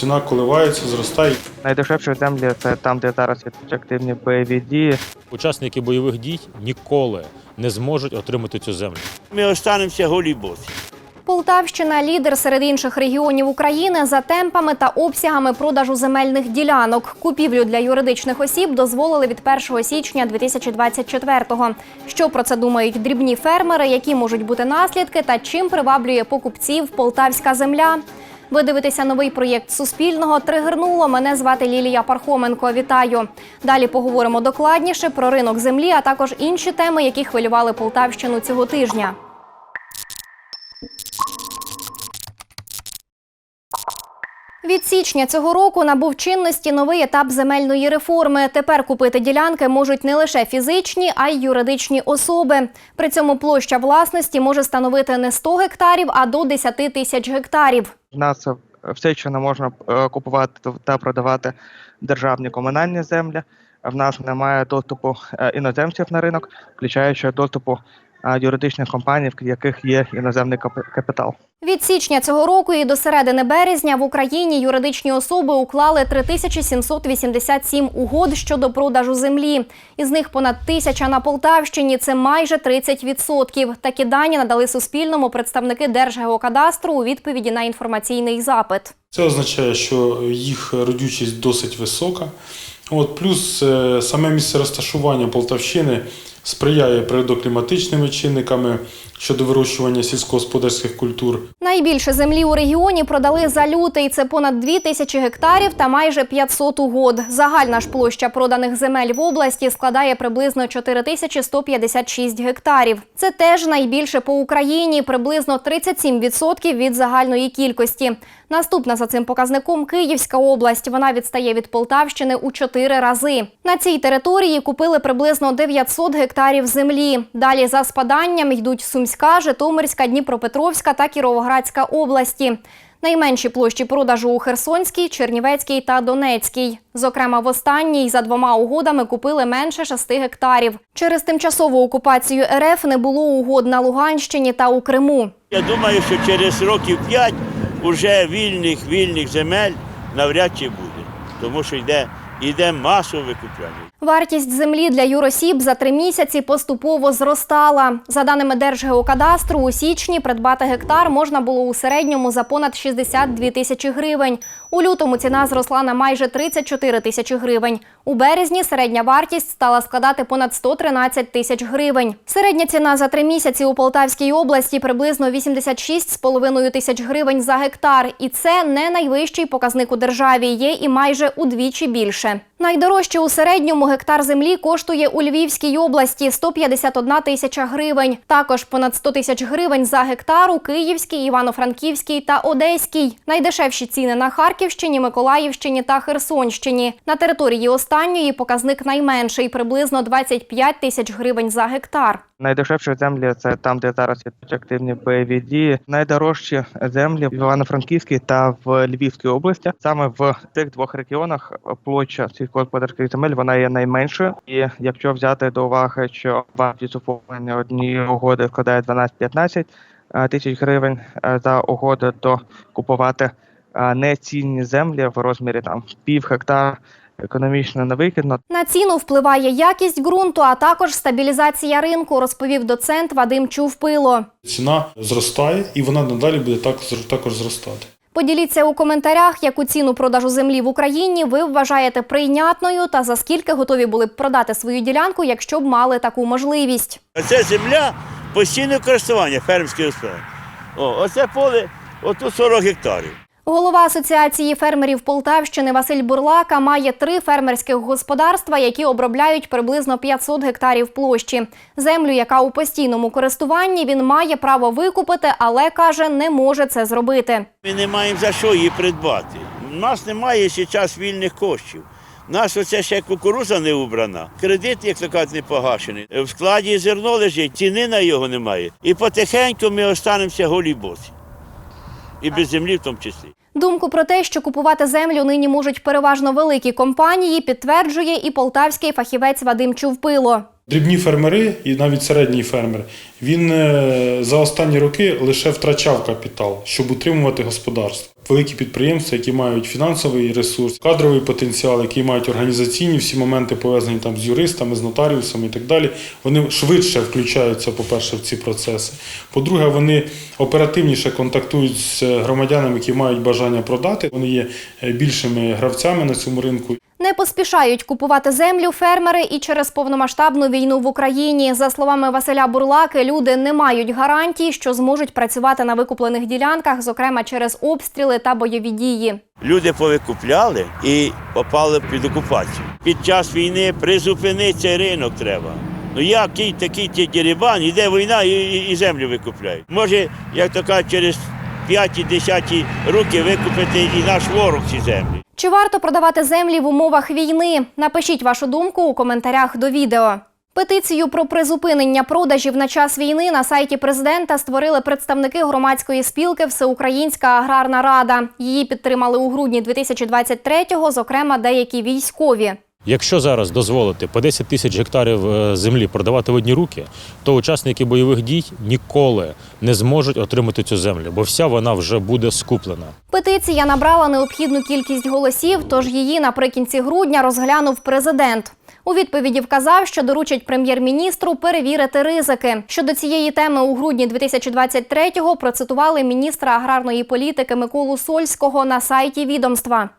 ціна коливається, зростає. Найдешевші землі це там, де зараз йдуть активні бойові дії. Учасники бойових дій ніколи не зможуть отримати цю землю. Ми останемося голі босі. Полтавщина лідер серед інших регіонів України за темпами та обсягами продажу земельних ділянок. Купівлю для юридичних осіб дозволили від 1 січня 2024-го. Що про це думають дрібні фермери, які можуть бути наслідки та чим приваблює покупців полтавська земля? Ви дивитеся новий проєкт Суспільного Тригернуло. Мене звати Лілія Пархоменко. Вітаю. Далі поговоримо докладніше про ринок землі, а також інші теми, які хвилювали Полтавщину цього тижня. Від січня цього року набув чинності новий етап земельної реформи. Тепер купити ділянки можуть не лише фізичні, а й юридичні особи. При цьому площа власності може становити не 100 гектарів, а до 10 тисяч гектарів. В нас все ще не можна е, купувати та продавати державні комунальні землі. В нас немає доступу е, іноземців на ринок, включаючи доступу юридичних компаній, в яких є іноземний капі- капітал. Від січня цього року і до середини березня в Україні юридичні особи уклали 3787 угод щодо продажу землі. Із них понад тисяча на Полтавщині. Це майже 30%. Такі дані надали Суспільному представники Держгеокадастру у відповіді на інформаційний запит. Це означає, що їх родючість досить висока. От, плюс е, саме місце розташування Полтавщини сприяє природокліматичними чинниками щодо вирощування сільськогосподарських культур. Найбільше землі у регіоні продали за лютий. Це понад 2 тисячі гектарів та майже 500 угод. Загальна ж площа проданих земель в області складає приблизно 4 тисячі 156 гектарів. Це теж найбільше по Україні, приблизно 37% від загальної кількості. Наступна за цим показником Київська область. Вона відстає від Полтавщини у 4 рази. На цій території купили приблизно 900 гектарів землі. Далі за спаданням йдуть Сумська, Житомирська, Дніпропетровська та Кіровоградська області. Найменші площі продажу у Херсонській, Чернівецькій та Донецькій. Зокрема, в останній за двома угодами купили менше 6 гектарів. Через тимчасову окупацію РФ не було угод на Луганщині та у Криму. Я думаю, що через років п'ять уже вільних вільних земель навряд чи буде, тому що йде, йде масове викупляння. Вартість землі для юросіб за три місяці поступово зростала. За даними Держгеокадастру, у січні придбати гектар можна було у середньому за понад 62 тисячі гривень. У лютому ціна зросла на майже 34 тисячі гривень. У березні середня вартість стала складати понад 113 тисяч гривень. Середня ціна за три місяці у Полтавській області приблизно 86,5 тисяч гривень за гектар. І це не найвищий показник у державі. Є і майже удвічі більше. Найдорожче у середньому гектар землі коштує у Львівській області 151 тисяча гривень. Також понад 100 тисяч гривень за гектар у Київській, Івано-Франківській та Одеській. Найдешевші ціни на Харківщині, Миколаївщині та Херсонщині. На території останньої показник найменший приблизно 25 тисяч гривень за гектар. Найдешевші землі це там, де зараз йдуть активні бойові дії. Найдорожчі землі в Івано-Франківській та в Львівській області. Саме в цих двох регіонах площа сільськогосподарських земель вона є найменшою. І якщо взяти до уваги, що вартість оформлення однієї угоди складає 12-15 е, тисяч гривень е, за угоду, то купувати е, нецінні землі в розмірі там пів гектара економічно невигідно. На ціну впливає якість ґрунту, а також стабілізація ринку, розповів доцент Вадим Чувпило. Ціна зростає і вона надалі буде так, також зростати. Поділіться у коментарях, яку ціну продажу землі в Україні ви вважаєте прийнятною та за скільки готові були б продати свою ділянку, якщо б мали таку можливість. Оце земля постійне користування фермерських господарств. О, оце поле, отут 40 гектарів. Голова асоціації фермерів Полтавщини Василь Бурлака має три фермерських господарства, які обробляють приблизно 500 гектарів площі. Землю, яка у постійному користуванні, він має право викупити, але каже, не може це зробити. Ми не маємо за що її придбати. У нас немає час вільних коштів. У нас оце ще кукуруза не убрана. Кредит, як то кажуть, не погашений. В складі зерно лежить, ціни на його немає. І потихеньку ми останемося голі босі. І без землі в тому числі. Думку про те, що купувати землю нині можуть переважно великі компанії, підтверджує і полтавський фахівець Вадим Чувпило. Дрібні фермери і навіть середній фермер, він е, за останні роки лише втрачав капітал, щоб утримувати господарство. великі підприємства, які мають фінансовий ресурс, кадровий потенціал, які мають організаційні всі моменти пов'язані там з юристами, з нотаріусами і так далі. Вони швидше включаються, по-перше, в ці процеси. По-друге, вони оперативніше контактують з громадянами, які мають бажання продати. Вони є е, більшими гравцями на цьому ринку. Не поспішають купувати землю фермери і через повномасштабну війну в Україні. За словами Василя Бурлаки, люди не мають гарантій, що зможуть працювати на викуплених ділянках, зокрема через обстріли та бойові дії. Люди повикупляли і попали під окупацію. Під час війни призупинити ринок треба. Ну який такий ті іде війна і, і, і землю викупляють. Може, як то кажуть, через 5-10 роки викупити і наш ворог ці землі. Чи варто продавати землі в умовах війни? Напишіть вашу думку у коментарях до відео. Петицію про призупинення продажів на час війни на сайті президента створили представники громадської спілки Всеукраїнська аграрна рада. Її підтримали у грудні 2023-го, зокрема деякі військові. Якщо зараз дозволити по 10 тисяч гектарів е, землі продавати в одні руки, то учасники бойових дій ніколи не зможуть отримати цю землю, бо вся вона вже буде скуплена. Петиція набрала необхідну кількість голосів, тож її наприкінці грудня розглянув президент. У відповіді вказав, що доручить прем'єр-міністру перевірити ризики. Щодо цієї теми у грудні 2023-го процитували міністра аграрної політики Миколу Сольського на сайті відомства.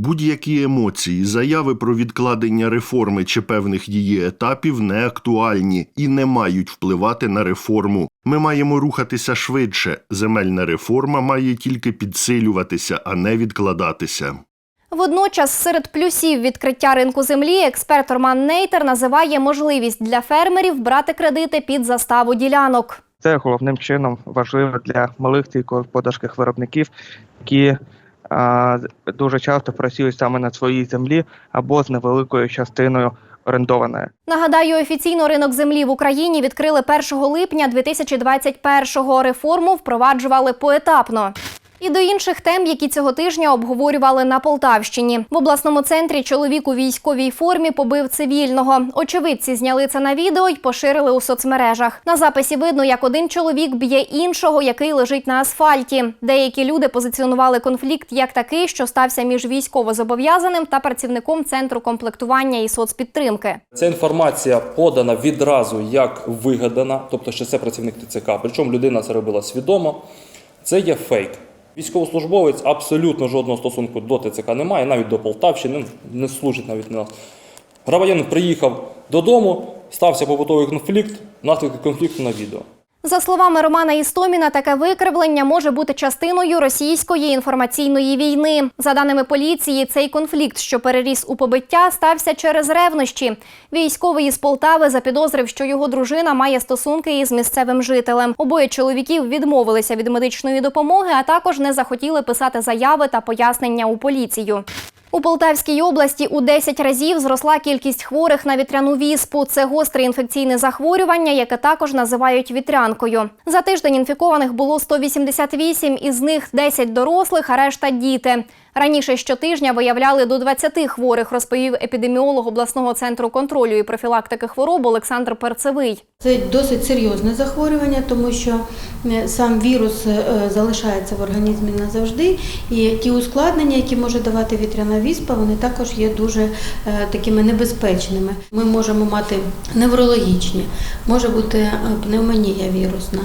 Будь-які емоції, заяви про відкладення реформи чи певних її етапів не актуальні і не мають впливати на реформу. Ми маємо рухатися швидше. Земельна реформа має тільки підсилюватися, а не відкладатися. Водночас, серед плюсів відкриття ринку землі, експерт Роман Нейтер називає можливість для фермерів брати кредити під заставу ділянок. Це головним чином важливо для малих сільськогосподарських виробників, які дуже часто працюють саме на своїй землі або з невеликою частиною орендованої. Нагадаю, офіційно ринок землі в Україні відкрили 1 липня 2021-го. Реформу впроваджували поетапно. І до інших тем, які цього тижня обговорювали на Полтавщині. В обласному центрі чоловік у військовій формі побив цивільного. Очевидці зняли це на відео й поширили у соцмережах. На записі видно, як один чоловік б'є іншого, який лежить на асфальті. Деякі люди позиціонували конфлікт як такий, що стався між військовозобов'язаним та працівником центру комплектування і соцпідтримки. Ця інформація подана відразу як вигадана, тобто, що це працівник ТЦК. Причому людина це робила свідомо. Це є фейк. Військовослужбовець абсолютно жодного стосунку до ТЦК не має, навіть до Полтавщини, не служить навіть на. Громадянин приїхав додому, стався побутовий конфлікт, наслідки конфлікту на відео. За словами Романа Істоміна, таке викривлення може бути частиною російської інформаційної війни. За даними поліції, цей конфлікт, що переріс у побиття, стався через ревнощі. Військовий із Полтави запідозрив, що його дружина має стосунки із місцевим жителем. Обоє чоловіків відмовилися від медичної допомоги, а також не захотіли писати заяви та пояснення у поліцію. У Полтавській області у 10 разів зросла кількість хворих на вітряну віспу. Це гостре інфекційне захворювання, яке також називають вітрянкою. За тиждень інфікованих було 188, із них 10 дорослих, а решта діти. Раніше щотижня виявляли до 20 хворих, розповів епідеміолог обласного центру контролю і профілактики хвороб Олександр Перцевий. Це досить серйозне захворювання, тому що е, сам вірус е, залишається в організмі назавжди, і ті ускладнення, які може давати вітряна віспа, вони також є дуже е, такими небезпечними. Ми можемо мати неврологічні, може бути пневмонія вірусна,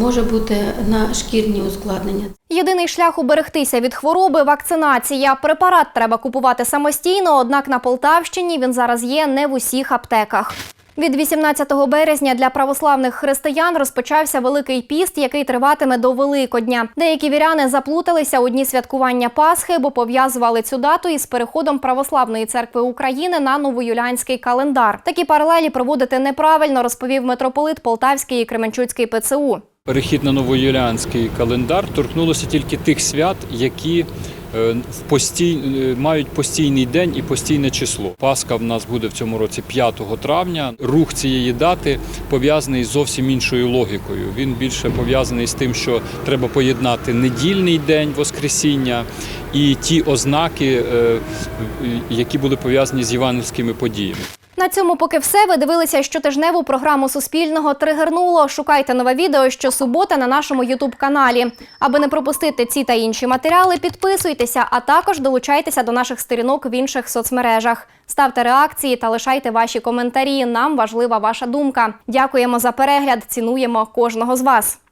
може бути на шкірні ускладнення. Єдиний шлях уберегтися від хвороби вакцинація. Препарат треба купувати самостійно, однак на Полтавщині він зараз є не в усіх аптеках. Від 18 березня для православних християн розпочався Великий піст, який триватиме до Великодня. Деякі віряни заплуталися у дні святкування Пасхи, бо пов'язували цю дату із переходом Православної церкви України на новоюліанський календар. Такі паралелі проводити неправильно, розповів митрополит Полтавський і Кременчуцький ПЦУ. Перехід на новоюліанський календар торкнулося тільки тих свят, які е, в постій... е, мають постійний день і постійне число. Пасха в нас буде в цьому році 5 травня. Рух цієї дати пов'язаний з зовсім іншою логікою. Він більше пов'язаний з тим, що треба поєднати недільний день Воскресіння і ті ознаки, е, які були пов'язані з євангельськими подіями. На цьому поки все. Ви дивилися щотижневу програму Суспільного Тригернуло. Шукайте нове відео щосубота на нашому Ютуб каналі. Аби не пропустити ці та інші матеріали, підписуйтеся, а також долучайтеся до наших сторінок в інших соцмережах. Ставте реакції та лишайте ваші коментарі. Нам важлива ваша думка. Дякуємо за перегляд. Цінуємо кожного з вас.